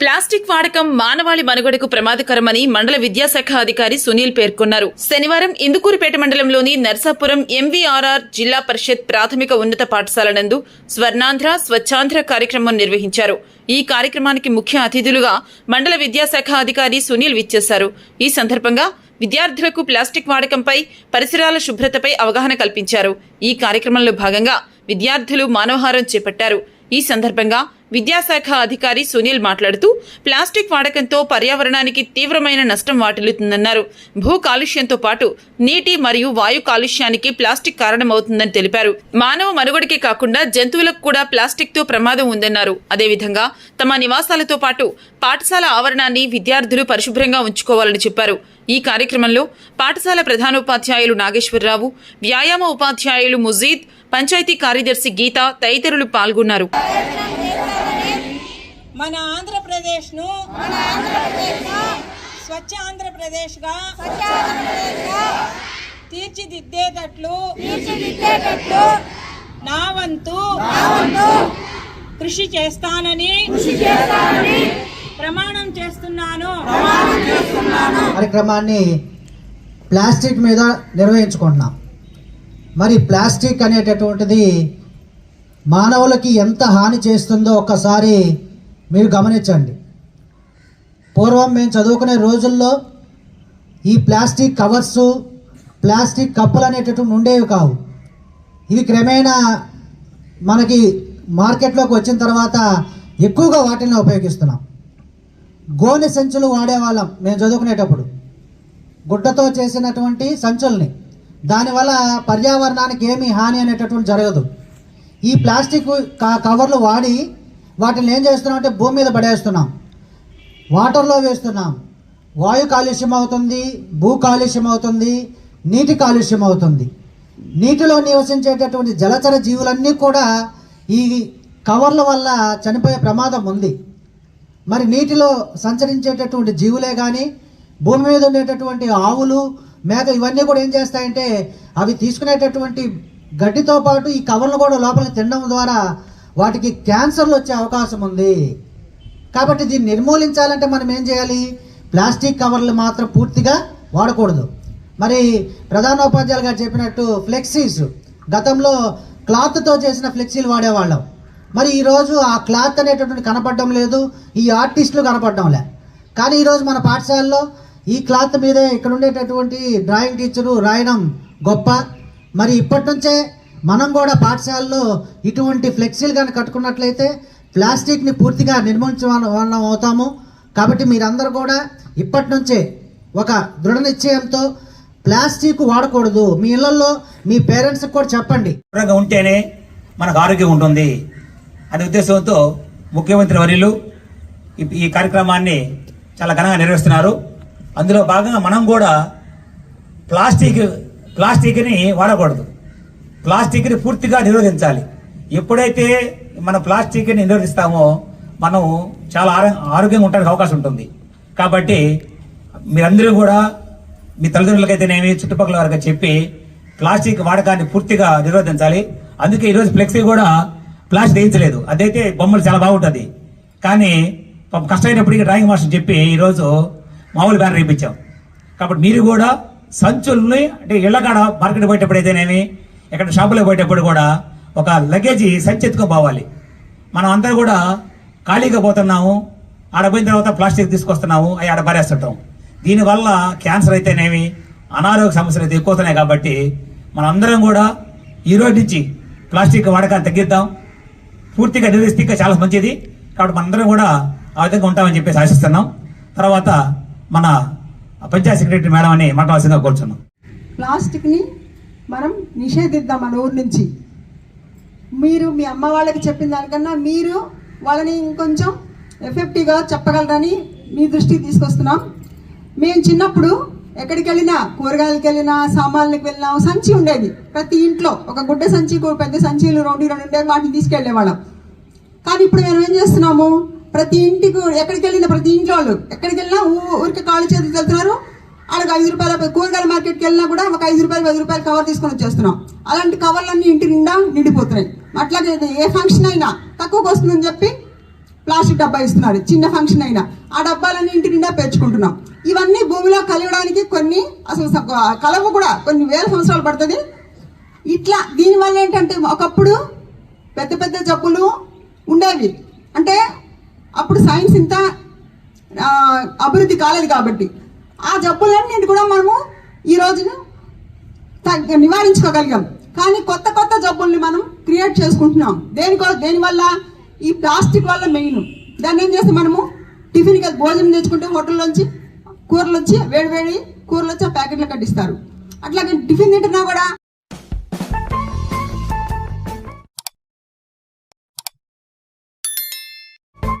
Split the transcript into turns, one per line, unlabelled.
Plastic వాడకం మానవాళి మనుగడకు ప్రమాదకరమని మండల విద్యాశాఖ అధికారి సునీల్ పేర్కొన్నారు. శనివారం ఇందుకూరుపేట మండలంలోని నర్సాపురం ఎంవీఆర్ఆర్ జిల్లా పరిషత్ ప్రాథమిక ఉన్నత పాఠశాల నందు స్వర్ణాంధ్ర స్వచ్ఛాంధ్ర కార్యక్రమం నిర్వహించారు. ఈ కార్యక్రమానికి ముఖ్య అతిథులుగా మండల విద్యాశాఖ అధికారి సునీల్ విచ్చేశారు. ఈ సందర్భంగా విద్యార్థులకు ప్లాస్టిక్ వాడకంపై పరిసరాల శుభ్రతపై అవగాహన కల్పించారు. ఈ కార్యక్రమంలో భాగంగా విద్యార్థులు మానవహారం చేపట్టారు. ఈ సందర్భంగా విద్యాశాఖ అధికారి సునీల్ మాట్లాడుతూ ప్లాస్టిక్ వాడకంతో పర్యావరణానికి తీవ్రమైన నష్టం వాటిల్లుతుందన్నారు. భూ కాలుష్యంతో పాటు నీటి మరియు వాయు కాలుష్యానికి ప్లాస్టిక్ కారణమవుతుందని తెలిపారు. మానవ మనుగడకే కాకుండా జంతువులకు కూడా ప్లాస్టిక్తో ప్రమాదం ఉందన్నారు. అదేవిధంగా తమ నివాసాలతో పాటు పాఠశాల ఆవరణాన్ని విద్యార్థులు పరిశుభ్రంగా ఉంచుకోవాలని చెప్పారు. ఈ కార్యక్రమంలో పాఠశాల ప్రధానోపాధ్యాయులు నాగేశ్వరరావు వ్యాయామ ఉపాధ్యాయులు ముజీద్ పంచాయతీ కార్యదర్శి గీత తదితరులు పాల్గొన్నారు.
మన ఆంధ్రప్రదేశ్ను స్వచ్ఛ ఆంధ్రప్రదేశ్గా తీర్చిదిద్దేటట్లు నా వంతు కృషి చేస్తానని ప్రమాణం చేస్తున్నాను.
కార్యక్రమాన్ని ప్లాస్టిక్ మీద నిర్వహించుకుంటున్నాం. మరి ప్లాస్టిక్ అనేటటువంటిది మానవులకి ఎంత హాని చేస్తుందో ఒక్కసారి మీరు గమనించండి. పూర్వం మేము చదువుకునే రోజుల్లో ఈ ప్లాస్టిక్ కవర్స్ ప్లాస్టిక్ కప్పులు అనేటటువంటి ఉండేవి కావు. ఇవి క్రమేణా మనకి మార్కెట్లోకి వచ్చిన తర్వాత ఎక్కువగా వాటిని ఉపయోగిస్తున్నాం. గోనె సంచులు వాడేవాళ్ళం మేము చదువుకునేటప్పుడు. గుడ్డతో చేసినటువంటి సంచుల్ని. దానివల్ల పర్యావరణానికి ఏమీ హాని అనేటటువంటి జరగదు. ఈ ప్లాస్టిక్ కవర్లు వాడి వాటిని ఏం చేస్తున్నాం అంటే భూమి మీద పడేస్తున్నాం. వాటర్లో వేస్తున్నాం. వాయు కాలుష్యం అవుతుంది భూ కాలుష్యం అవుతుంది నీటి కాలుష్యం అవుతుంది. నీటిలో నివసించేటటువంటి జలచర జీవులన్నీ కూడా ఈ కవర్ల వల్ల చనిపోయే ప్రమాదం ఉంది. మరి నీటిలో సంచరించేటటువంటి జీవులే కానీ భూమి మీద ఉండేటటువంటి ఆవులు మేక ఇవన్నీ కూడా ఏం చేస్తాయంటే అవి తీసుకునేటటువంటి గడ్డితో పాటు ఈ కవర్లు కూడా లోపల తినడం ద్వారా వాటికి క్యాన్సర్లు వచ్చే అవకాశం ఉంది. కాబట్టి దీన్ని నిర్మూలించాలంటే మనం ఏం చేయాలి? ప్లాస్టిక్ కవర్లు మాత్రం పూర్తిగా వాడకూడదు. మరి ప్రధానోపాధ్యాయులు గారు చెప్పినట్టు ఫ్లెక్సీస్ గతంలో క్లాత్తో చేసిన ఫ్లెక్సీలు వాడేవాళ్ళం. మరి ఈరోజు ఆ క్లాత్ అనేటటువంటి కనపడడం లేదు ఈ ఆర్టిస్టులు కనపడడం లే కానీ ఈరోజు మన పాఠశాలలో ఈ క్లాత్ మీదే ఇక్కడ ఉండేటటువంటి డ్రాయింగ్ టీచరు రాయడం గొప్ప. మరి ఇప్పటి నుంచే మనం కూడా పాఠశాలలో ఇటువంటి ఫ్లెక్సీలు కానీ కట్టుకున్నట్లయితే ప్లాస్టిక్ని పూర్తిగా నిర్మించడం అవుతాము. కాబట్టి మీరందరూ కూడా ఇప్పటి నుంచే ఒక దృఢ నిశ్చయంతో ప్లాస్టిక్ వాడకూడదు. మీ ఇళ్ళలో మీ పేరెంట్స్కి కూడా చెప్పండి.
దృఢంగా ఉంటేనే మనకు ఆరోగ్యం ఉంటుంది. అనే ఉద్దేశంతో ముఖ్యమంత్రి వర్యులు ఈ కార్యక్రమాన్ని చాలా ఘనంగా నిర్వహిస్తున్నారు. అందులో భాగంగా మనం కూడా ప్లాస్టిక్ ప్లాస్టిక్ని వాడకూడదు. ప్లాస్టిక్ని పూర్తిగా నిరోధించాలి. ఎప్పుడైతే మన ప్లాస్టిక్ని నిరోధిస్తామో మనం చాలా ఆరోగ్యంగా ఉండడానికి అవకాశం ఉంటుంది. కాబట్టి మీరందరూ కూడా మీ తల్లిదండ్రులకైతేనేమి చుట్టుపక్కల వారికి చెప్పి ప్లాస్టిక్ వాడకాన్ని పూర్తిగా నిరోధించాలి. అందుకే ఈరోజు ఫ్లెక్సీ కూడా ప్లాస్టిక్ వేయించలేదు. అదైతే బొమ్మలు చాలా బాగుంటుంది. కానీ పాపం కష్టమైనప్పటికీ డ్రాయింగ్ మాస్టర్ చెప్పి ఈరోజు మామూలు బ్యానర్ వేయించాం. కాబట్టి మీరు కూడా సంచుల్ని అంటే ఇళ్ళకాడ మార్కెట్ పోయేటప్పుడు అయితేనేమి ఎక్కడ షాపులో పోయేటప్పుడు కూడా ఒక లగేజీ సంచి పోవాలి. మనం అందరూ కూడా ఖాళీగా పోతున్నాము ఆడ పోయిన తర్వాత ప్లాస్టిక్ తీసుకొస్తున్నాము అవి ఆడ పారేస్తుంటాం. దీనివల్ల క్యాన్సర్ అయితేనేమి అనారోగ్య సమస్యలు అయితే ఎక్కువ అవుతున్నాయి కాబట్టి మనం అందరం కూడా ఈ రోజు నుంచి ప్లాస్టిక్ వాడకాన్ని తగ్గిద్దాం. పూర్తిగా నిర్వహిస్తే ఇంకా చాలా మంచిది. కాబట్టి మనందరం కూడా ఆ విధంగా ఉంటామని చెప్పేసి ఆశిస్తున్నాం. తర్వాత మన పంచాయత్ సెక్రటరీ మేడం అని మాట్లాడాల్సిందిగా కోరుచున్నాం.
ప్లాస్టిక్ని మనం నిషేధిద్దాం మన ఊరు నుంచి. మీరు మీ అమ్మ వాళ్ళకి చెప్పిన దానికన్నా మీరు వాళ్ళని ఇంకొంచెం ఎఫెక్టివ్గా చెప్పగలరని మీ దృష్టికి తీసుకొస్తున్నాం. మేము చిన్నప్పుడు ఎక్కడికి వెళ్ళినా కూరగాయలకి వెళ్ళినా సామాన్లకు వెళ్ళినా సంచి ఉండేది. ప్రతి ఇంట్లో ఒక గుడ్డ సంచి పెద్ద సంచీలు రెండు రెండు ఉండేవి వాటిని తీసుకెళ్ళేవాళ్ళం కానీ ఇప్పుడు మేము ఏం చేస్తున్నాము? ప్రతి ఇంటికి ఎక్కడికి వెళ్ళిన ప్రతి ఇంట్లో వాళ్ళు ఎక్కడికి వెళ్ళినా ఊరికి కాళ్ళు చేతులు వెళ్తున్నారు. వాళ్ళకి ఐదు రూపాయల కూరగాయల మార్కెట్కి వెళ్ళినా కూడా ఒక ఐదు రూపాయలు పది రూపాయలు కవర్ తీసుకొని వచ్చేస్తున్నాం. అలాంటి కవర్లన్నీ ఇంటి నిండా నిండిపోతున్నాయి. అట్లాగే ఏ ఫంక్షన్ అయినా తక్కువకు వస్తుందని చెప్పి ప్లాస్టిక్ డబ్బా ఇస్తున్నారు. చిన్న ఫంక్షన్ అయినా. ఆ డబ్బాలన్నీ ఇంటి నిండా పేర్చుకుంటున్నాం. ఇవన్నీ భూమిలో కలవడానికి కొన్ని అసలు కలవ కూడా కొన్ని వేల సంవత్సరాలు పడుతుంది. ఇట్లా దీనివల్ల ఏంటంటే ఒకప్పుడు పెద్ద పెద్ద జబ్బులు ఉండేవి. అంటే అప్పుడు సైన్స్ ఇంత అభివృద్ధి కాలేదు కాబట్టి. ఆ జబ్బులన్నింటి కూడా మనము ఈ రోజున నివారించుకోగలిగాం. కానీ కొత్త కొత్త జబ్బుల్ని మనం క్రియేట్ చేసుకుంటున్నాం. దేనికో దేనివల్ల ఈ ప్లాస్టిక్ వల్ల మెయిన్. దాన్ని ఏం చేస్తే మనము? టిఫిన్కి భోజనం తెచ్చుకుంటే హోటల్లోంచి కూరలు వచ్చి వేడి వేడి కూరలు వచ్చి ఆ ప్యాకెట్లు కట్టిస్తారు. అట్లాగే టిఫిన్ తింటున్నా కూడా